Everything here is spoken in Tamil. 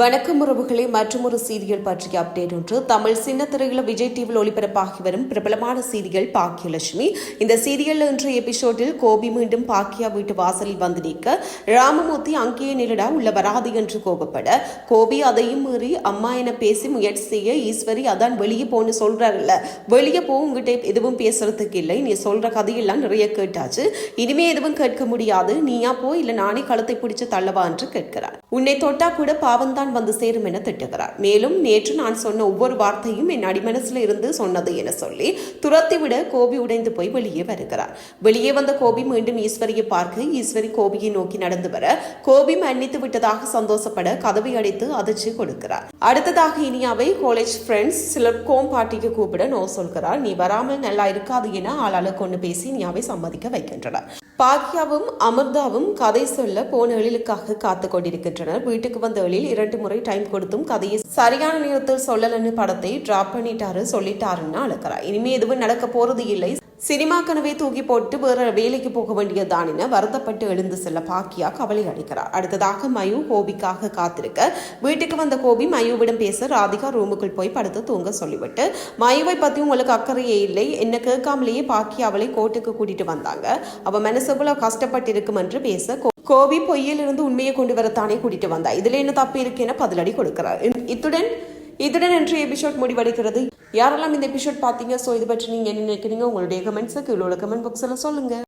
வணக்கம் உறவுகளே மற்றொரு சீரியல் பற்றிய அப்டேட் ஒன்று. தமிழ் சின்ன திரையில விஜய் டிவியில் ஒளிபரப்பாகி வரும் பிரபலமான சீரியல் பாக்கியலட்சுமி. இந்த சீரியல் இன்று எபிசோடில் கோபி மீண்டும் பாக்கியா வீட்டு வாசலில் வந்து நிற்க ராமமூர்த்தி அங்கேயே நிலடா உள்ள வராது என்று கோபப்பட கோபி அதையும் மீறி அம்மா என பேசி முயற்சி செய்ய ஈஸ்வரி அதான் வெளியே போன்னு சொல்றாருல்ல. வெளியே போ உங்ககிட்ட எதுவும் பேசுறதுக்கு இல்லை. நீ சொல்ற கதையெல்லாம் நிறைய கேட்டாச்சு. இனிமே எதுவும் கேட்க முடியாது. நீயா போ இல்ல நானே களத்தை பிடிச்சு தள்ளவா என்று கேட்கிறார். உன்னை தொட்டா கூட பாவம்தான் வந்து சேரும் என திட்டுகிறார். மேலும் நேற்று நான் சொன்ன ஒவ்வொரு வார்த்தையும் என் அடிமனசுல இருந்து சொன்னது என சொல்லி துரத்திவிட கோபி உடைந்து போய் வெளியே வருகிறார். வெளியே வந்த கோபி மீண்டும் ஈஸ்வரியை பார்க்க ஈஸ்வரி கோபியை நோக்கி நடந்து வர கோபி மன்னித்து விட்டதாக சந்தோஷப்பட கதவை அடைத்து அதிர்ச்சி கொடுக்கிறார். அடுத்ததாக இனியாவை காலேஜ் ஃப்ரெண்ட்ஸ் சிலர் கோம் பாட்டிக்கு கூப்பிட நோ சொல்கிறார். நீ வராமல் நல்லா இருக்காது என ஆளாள கொண்டு பேசி இனியாவை சம்மதிக்க வைக்கின்றனர். பாக்யாவும் அமிர்தாவும் கதை சொல்ல போன எழிலுக்காக காத்து கொண்டிருக்கின்றனர். வீட்டுக்கு வந்த எழில் இரண்டு முறை டைம் கொடுத்தும் கதையை சரியான நேரத்தில் சொல்லலன்னு படத்தை டிராப் பண்ணிட்டாரு சொல்லிட்டாருன்னு அழுக்கிறார். இனிமே எதுவும் நடக்க போறது இல்லை. சினிமா கனவை தூக்கி போட்டு வேற வேலைக்கு போக வேண்டியதுதான் என வருத்தப்பட்டு எழுந்து செல்ல பாக்கியா கவலை அடைக்கிறார் அடுத்ததாக மயு கோபிக்காக காத்திருக்க வீட்டுக்கு வந்த கோபி மயுவிடம் பேச ராதிகா ரூமுக்குள் போய் படுத்து தூங்க சொல்லிவிட்டு மயுவை பத்தி உங்களுக்கு அக்கறையே இல்லை. என்ன கேட்காமலேயே பாக்கி அவளை கோர்ட்டுக்கு கூட்டிட்டு வந்தாங்க. அவ மனசுக்குள்ள கஷ்டப்பட்டு இருக்கும் என்று பேச கோபி பொய்யிலிருந்து உண்மையை கொண்டு வரத்தானே கூட்டிட்டு வந்தா? இதுல என்ன தப்பு இருக்கு என பதிலடி கொடுக்கிறார். இத்துடன் இதுடன் இன்றைய எபிசோட் முடிவடைகிறது. யாரெல்லாம் இந்த எபிசோட் பார்த்தீங்க? ஸோ இது பற்றி நீங்கள் என்ன நினைக்கிறீங்க? உங்களுடைய கமெண்ட்ஸை கீழே உள்ள கமெண்ட் பாக்ஸில் சொல்லுங்க.